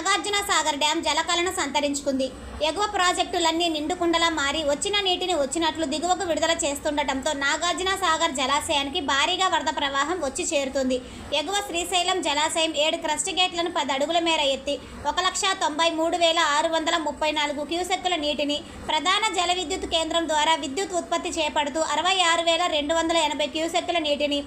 Nagarjuna Sagar dam జలకలను సంతరించుకుంది. ఎగువ ప్రాజెక్టులన్నీ నిండుకుండలా మారి వచ్చిన నీటిని వచ్చినట్లు దిగువకు విడుదల చేస్తుండటంతో నాగార్జున సాగర్ జలాశయానికి భారీగా వరద ప్రవాహం వచ్చి చేరుతుంది. ఎగువ శ్రీశైలం జలాశయం ఏడు క్రస్ట్ గేట్లను పది అడుగుల మేర ఎత్తి ఒక లక్ష తొంభై మూడు వేల ఆరు వందల ముప్పై నాలుగు క్యూసెక్కుల నీటిని ప్రధాన జల విద్యుత్ కేంద్రం ద్వారా విద్యుత్ ఉత్పత్తి చేపడుతూ అరవై ఆరు వేల రెండు వందల ఎనభై క్యూసెక్కుల నీటిని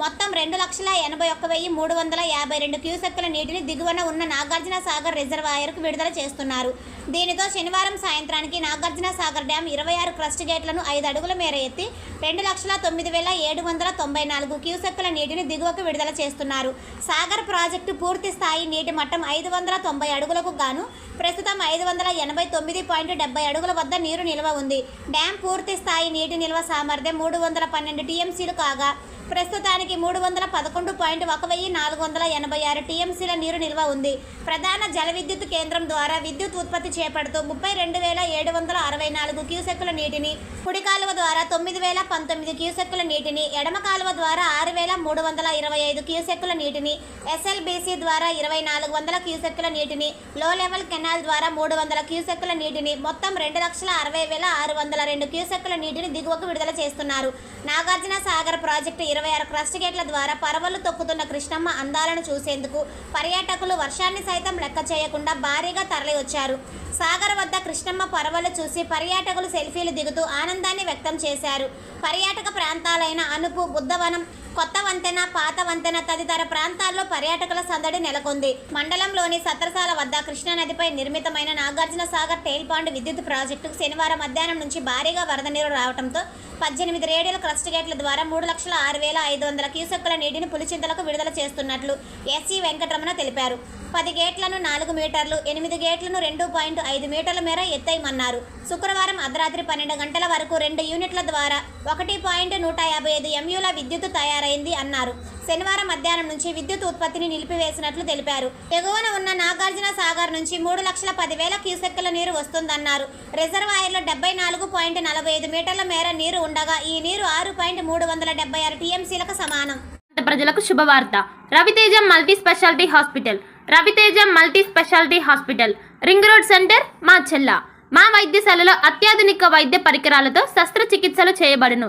మొత్తం రెండు లక్షల ఎనభై ఒక్క వెయ్యి మూడు వందల యాభై రెండు క్యూసెక్కుల నీటిని దిగువన ఉన్న నాగార్జున సాగర్ రిజర్వాయర్కు విడుదల చేస్తున్నారు. దీనితో శనివారం సాయంత్రానికి నాగార్జున సాగర్ డ్యాం ఇరవై ఆరు క్రస్ట్ గేట్లను ఐదు అడుగుల మేర ఎత్తి రెండు లక్షల తొమ్మిది వేల ఏడు వందల తొంభై నాలుగు క్యూసెక్కుల నీటిని దిగువకు విడుదల చేస్తున్నారు. సాగర్ ప్రాజెక్టు పూర్తి స్థాయి నీటి మట్టం ఐదు వందల తొంభై అడుగులకు గాను ప్రస్తుతం ఐదు వందల ఎనభై తొమ్మిది పాయింట్ డెబ్బై అడుగుల వద్ద నీరు నిల్వ ఉంది. డ్యాం పూర్తి స్థాయి నీటి నిల్వ సామర్థ్యం మూడు వందల పన్నెండు టీఎంసీలు కాగా ప్రస్తుతానికి మూడు వందల పదకొండు పాయింట్ ఒక వెయ్యి నాలుగు వందల ఎనభై ఆరు టీఎంసీల నీరు నిల్వ ఉంది. ప్రధాన జల విద్యుత్ కేంద్రం ద్వారా విద్యుత్ ఉత్పత్తి చేపడుతూ ముప్పై రెండు వేల ఏడు వందల అరవై నాలుగు క్యూసెక్కుల నీటిని కుడి కాలువ ద్వారా తొమ్మిది వేల పంతొమ్మిది క్యూసెక్కుల నీటిని ఎడమ కాలువ ద్వారా ఆరు వేల మూడు వందల ఇరవై ఐదు క్యూసెక్కుల నీటిని ఎస్ఎల్బీసీ ద్వారా ఇరవై నాలుగు వందల క్యూసెక్కుల నీటిని లో లెవెల్ కెనాల్ ద్వారా మూడు వందల క్యూసెక్కుల నీటిని మొత్తం రెండు లక్షల అరవై వేల ఆరు వందల రెండు క్యూసెక్కుల నీటిని దిగువకు విడుదల చేస్తున్నారు. నాగార్జున సాగర్ ప్రాజెక్టు ఇరవై ఆరు క్రస్ట్ గేట్ల ద్వారా పరవలు తొక్కుతున్న కృష్ణమ్మ అందాలను చూసేందుకు పర్యాటకులు వర్షాన్ని సైతం లెక్క చేయకుండా భారీగా తరలివచ్చారు. సాగర్ వద్ద కృష్ణమ్మ పరవలు చూసి పర్యాటకులు సెల్ఫీలు దిగుతూ ఆనందాన్ని వ్యక్తం చేశారు. పర్యాటక ప్రాంతాలైన అనుపు బుద్ధవనం కొత్త వంతెన పాత వంతెన తదితర ప్రాంతాల్లో పర్యాటకుల సందడి నెలకొంది. మండలంలోని సత్రసాల వద్ద కృష్ణానదిపై నిర్మితమైన నాగార్జున సాగర్ టెయిల్ పాండ్ విద్యుత్ ప్రాజెక్టుకు శనివారం మధ్యాహ్నం నుంచి భారీగా వరద నీరు రావడంతో పద్దెనిమిది రేడియల్ క్రస్ట్ గేట్ల ద్వారా మూడు లక్షల ఆరు వేల ఐదు వందల క్యూసెక్కుల నీటిని పులిచింతలకు విడుదల చేస్తున్నట్లు ఎస్సీ వెంకటరమణ తెలిపారు. పది గేట్లను నాలుగు మీటర్లు ఎనిమిది గేట్లను రెండు పాయింట్ ఐదు మీటర్ల మేర ఎత్తేయమన్నారు. శుక్రవారం అర్ధరాత్రి పన్నెండు గంటల వరకు రెండు యూనిట్ల ద్వారా ఒకటి పాయింట్ నూట యాభై ఐదు ఎంయూల విద్యుత్ తయారు తయారైంది అన్నారు. శనివారం మధ్యాహ్నం నుంచి విద్యుత్ ఉత్పత్తిని నిలిపివేసినట్లు తెలిపారు. ఎగువన ఉన్న నాగార్జున సాగర్ నుంచి మూడు లక్షల పదివేల క్యూసెక్కుల నీరు వస్తుందన్నారు. రిజర్వాయర్లో డెబ్బై నాలుగు పాయింట్ నలభై ఐదు మీటర్ల మేర నీరు ఉండగా ఈ నీరు ఆరు పాయింట్ మూడు వందల డెబ్బై ఆరు టీఎంసీలకు సమానం. ప్రజలకు శుభవార్త. Raviteja multi speciality hospital. Raviteja multi speciality hospital. Ring road centre మా చెల్ల. మా వైద్యశాలలో అత్యాధునిక వైద్య పరికరాలతో శస్త్రచికిత్సలు చేయబడును.